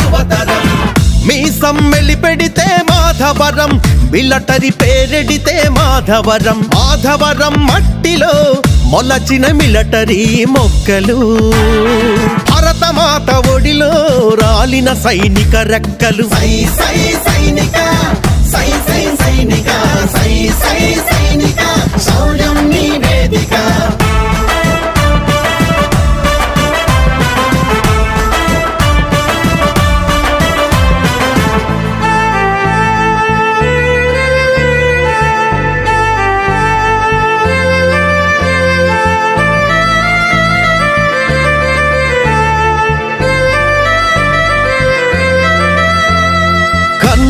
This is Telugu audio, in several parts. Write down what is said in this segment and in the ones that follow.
యువతరం. మీ సమ్మెలి పెడితే మాధవరం మిలటరి పేరెడితే మాధవరం. మాధవరం మట్టిలో మొలచిన మిలటరీ మొక్కలు. భరతమాత ఒడిలో రాలిన సైనిక రెక్కలు. సై సై సైనిక సై సై సైనిక సై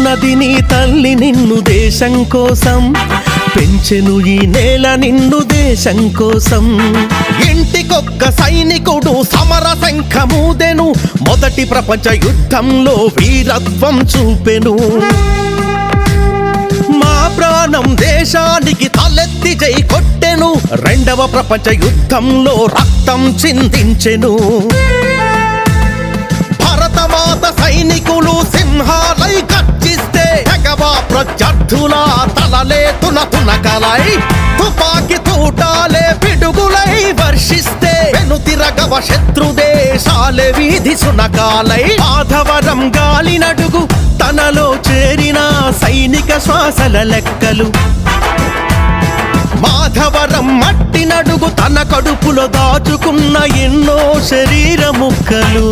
కన్నది నీ తల్లి నిన్ను దేశం కోసం. పెంచెను ఈ నేల నిన్ను దేశం కోసం. ఇంటికొక్క సైనికుడు సమర శంఖమూదెను. మొదటి ప్రపంచ యుద్ధంలో వీరత్వం చూపెను. మా ప్రాణం దేశానికి తలెత్తి జై కొట్టెను. రెండవ ప్రపంచ యుద్ధంలో రక్తం చిందించెను. భరతమాత సైనికులు సింహాల ప్రత్యర్థుల తలలే తున తునకలై తుపాకి తూటాలే పిడుగులై వర్షిస్తే వెనుతిరగవ శత్రు దేశాలే వీధి సునకాలై. ఆధవరం గాలి నడుగు తనలో చేరిన సైనిక శ్వాసల లెక్కలు. మాధవరం మట్టి నడుగు తన కడుపులో దాచుకున్న ఎన్నో శరీర ముక్కలు